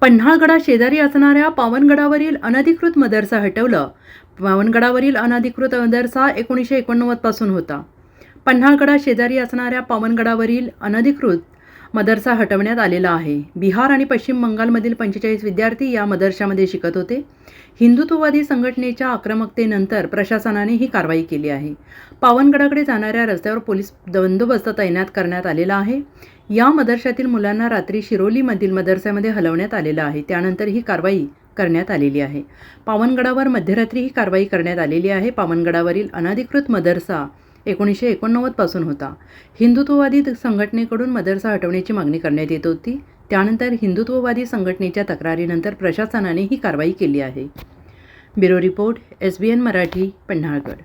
पन्हाळगडा शेजारी असणाऱ्या पावनगडावरील अनधिकृत मदरसा हटवलं. पावनगडावरील अनधिकृत मदरसा एकोणीसशे एकोणनव्वदपासून होता. पन्हाळगडा शेजारी असणाऱ्या पावनगडावरील अनधिकृत मदरसा हटवण्यात आलेला आहे. बिहार आणि पश्चिम बंगालमधील पंचेचाळीस विद्यार्थी या मदरशामध्ये शिकत होते. हिंदुत्ववादी संघटनेच्या आक्रमकतेनंतर प्रशासनाने ही कारवाई केली आहे. पावनगडाकडे जाणाऱ्या रस्त्यावर पोलीस बंदोबस्त तैनात करण्यात आलेला आहे. या मदरशातील मुलांना रात्री शिरोलीमधील मदरसामध्ये हलवण्यात आलेलं आहे. त्यानंतर ही कारवाई करण्यात आलेली आहे. पावनगडावर मध्यरात्री ही कारवाई करण्यात आलेली आहे. पावनगडावरील अनधिकृत मदरसा एकोणीसशे एकोणनव्वदपासून होता. हिंदुत्ववादी संघटनेकडून मदरसा हटवण्याची मागणी करण्यात येत होती. त्यानंतर हिंदुत्ववादी संघटनेच्या तक्रारीनंतर प्रशासनाने ही कारवाई केली आहे. Bureau report S B N Marathi Panhalgad.